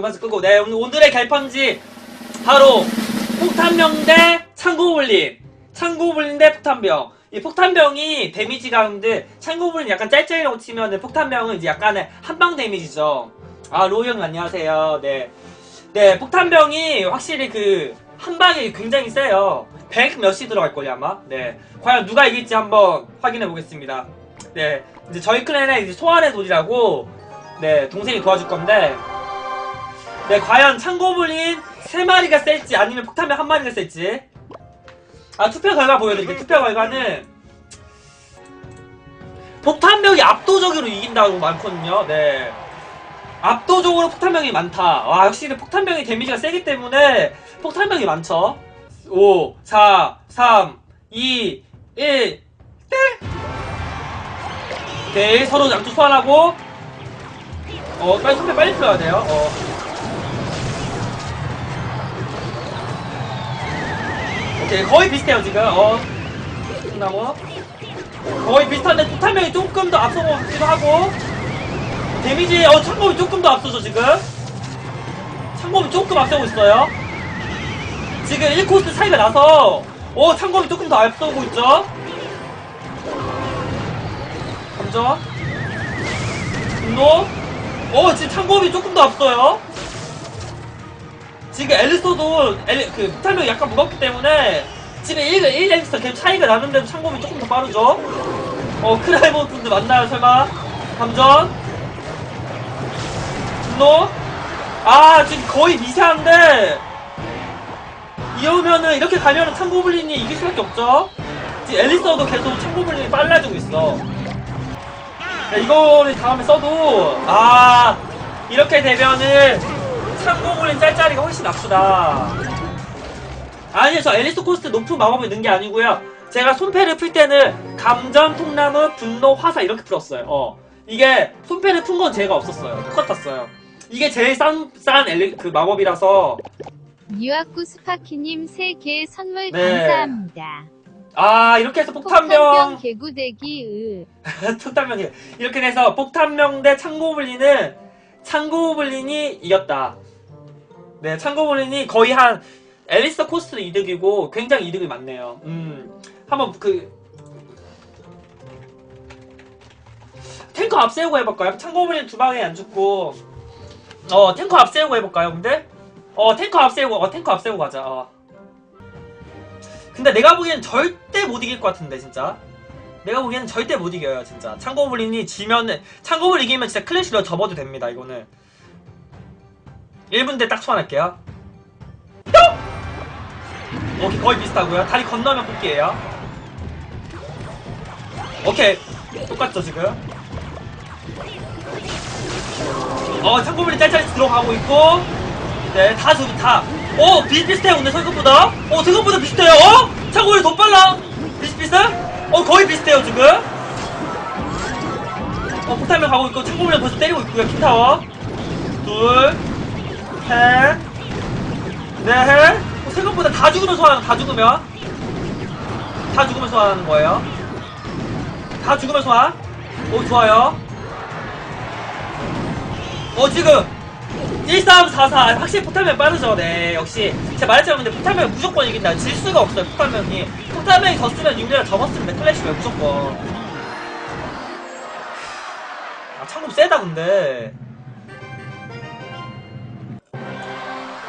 마스 끄고. 네 오늘 오늘의 결판지 바로 폭탄병 대 창고블린 창고블린 대 폭탄병. 이 폭탄병이 데미지가 근데 창고블린 약간 짤짤이라고 치면은 폭탄병은 이제 약간의 한방 데미지죠. 아 로이 형 안녕하세요. 네. 네, 폭탄병이 확실히 그 한방이 굉장히 세요. 100 몇이 들어갈 거예요 아마? 네. 과연 누가 이길지 한번 확인해 보겠습니다. 네. 이제 저희 클랜에 이제 소환의 돌이라고 네 동생이 도와줄 건데 네, 과연 창고블린 세 마리가 셀지 아니면 폭탄병 한 마리가 셀지. 아, 투표 결과 보여드릴게요. 투표 결과는 폭탄병이 압도적으로 이긴다고 많거든요. 네. 압도적으로 폭탄병이 많다. 와, 확실히 폭탄병이 데미지가 세기 때문에 폭탄병이 많죠. 5, 4, 3, 2, 1, 땡! 오케이, 서로 양쪽 소환하고, 어, 빨리 선배 빨리 풀어야 돼요. 어. 오케이 거의 비슷해요 지금. 어. 나무 거의 비슷한데 폭탄명이 조금 더 앞서기도 하고. 데미지 어 창검이 조금 더 앞서죠 지금. 창검이 조금 앞서고 있어요. 지금 1코스 차이가 나서 어 창검이 조금 더 앞서고 있죠? 감죠 분노? 어 지금 창검이 조금 더 앞서요 지금 앨리스도 엘, 그 폭탄력이 약간 무겁기 때문에 지금 1, 1 앨리스터 계속 차이가 나는데도 창검이 조금 더 빠르죠? 어 크라이버 분들 맞나요 설마? 감전? 분노? 아 지금 거의 미세한데 이러면은 이렇게 가면은 창고블린이 이길 수밖에 없죠? 지금 앨리스도 계속 창고블린이 빨라지고 있어. 야, 이거를 다음에 써도 아 이렇게 되면은 창고블린 짤짤이가 훨씬 납수다. 아니요 저 앨리스 코스트 높은 마법을 넣은 게 아니고요. 제가 손패를 풀 때는 감전, 통나무, 분노, 화사 이렇게 풀었어요. 어. 이게 손패를 푼 건 제가 없었어요. 똑같았어요. 이게 제일 싼, 싼 엘리, 그 마법이라서. 유아쿠 스파키님 3개 선물 네. 감사합니다. 아 이렇게 해서 폭탄병. 폭탄병 개구대기 으. 폭탄병이 이렇게 돼서 폭탄병 대 창고블린은 창고블린이 이겼다. 네, 창고블린이 거의 한 앨리스 코스트 이득이고 굉장히 이득이 많네요. 음, 한번 그 탱커 앞세우고 해볼까요? 창고블린 두 방에 안 죽고 어 탱커 앞세우고 해볼까요? 근데 어 탱커 앞세우고 어 탱커 앞세우고 가자. 어. 근데 내가 보기엔 절대 못 이길 것 같은데 진짜. 내가 보기에는 절대 못 이겨요 진짜 창고블린이 지면은 창고블 이기면 진짜 클래시로 접어도 됩니다 이거는 1분 뒤에 딱 소환할게요. 뿅! 오케이 거의 비슷하고요. 다리 건너면 뽑기예요. 오케이 똑같죠 지금? 어 창고블린 짤짤이 들어가고 있고 네다 저기 다어 비슷비슷해요 근데 생각보다. 어 생각보다 비슷해요. 어? 창고블린 더 빨라. 비슷비슷해? 어 거의 비슷해요 지금? 어 폭탄면 가고 있고 창고물량 벌써 때리고 있고요 킹타워. 둘 셋넷 어, 생각보다 다 죽으면 소환하는 다 죽으면? 다 죽으면 소환하는 거예요? 다 죽으면 소환 오 좋아요. 어 지금 1344 확실히 폭탄면 빠르죠? 네 역시. 제가 말했잖아요. 근데 폭탄면 무조건 이긴다. 질 수가 없어요 폭탄면이. 폭탄면이 졌으면 윤리가 접었으면 클래시가 무조건. 아 창금 세다 근데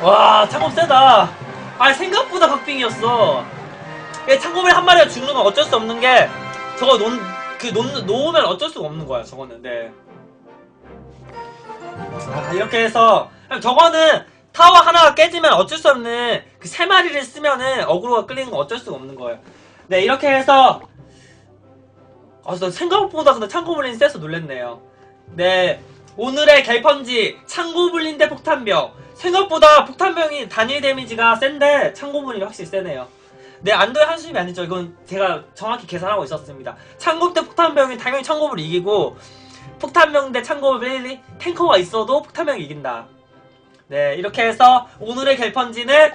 와 창금 세다. 아 생각보다 각빙이었어. 얘 창금을 한 마리가 죽는 건 어쩔 수 없는 게 저거 논, 그 놓, 놓으면 어쩔 수가 없는 거야 저거는. 네. 아, 이렇게 해서. 저거는 타워 하나가 깨지면 어쩔 수 없는 그 세 마리를 쓰면은 어그로가 끌리는 건 어쩔 수가 없는 거예요. 네 이렇게 해서. 아, 저 생각보다 근데 창고블린 세서 놀랬네요. 네 오늘의 gel펀지 창고블린 대 폭탄병 생각보다 폭탄병이 단일 데미지가 센데 창고블린이 확실히 세네요. 네 안도의 한숨이 아니죠. 이건 제가 정확히 계산하고 있었습니다. 창고 대 폭탄병이 당연히 창고블 이기고 폭탄병 대 창고블 탱커가 있어도 폭탄병이 이긴다. 네 이렇게 해서 오늘의 gel펀지는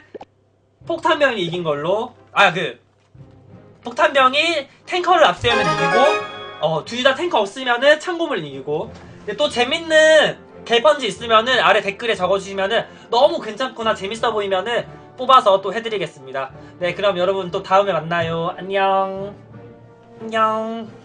폭탄병이 이긴 걸로 아 그 폭탄병이 탱커를 앞세우면 이기고 어 둘 다 탱커 없으면은 창고블 이기고 또 재밌는 개펀지 있으면은 아래 댓글에 적어주시면은 너무 괜찮구나 재밌어 보이면은 뽑아서 또 해드리겠습니다. 네 그럼 여러분 또 다음에 만나요. 안녕. 안녕.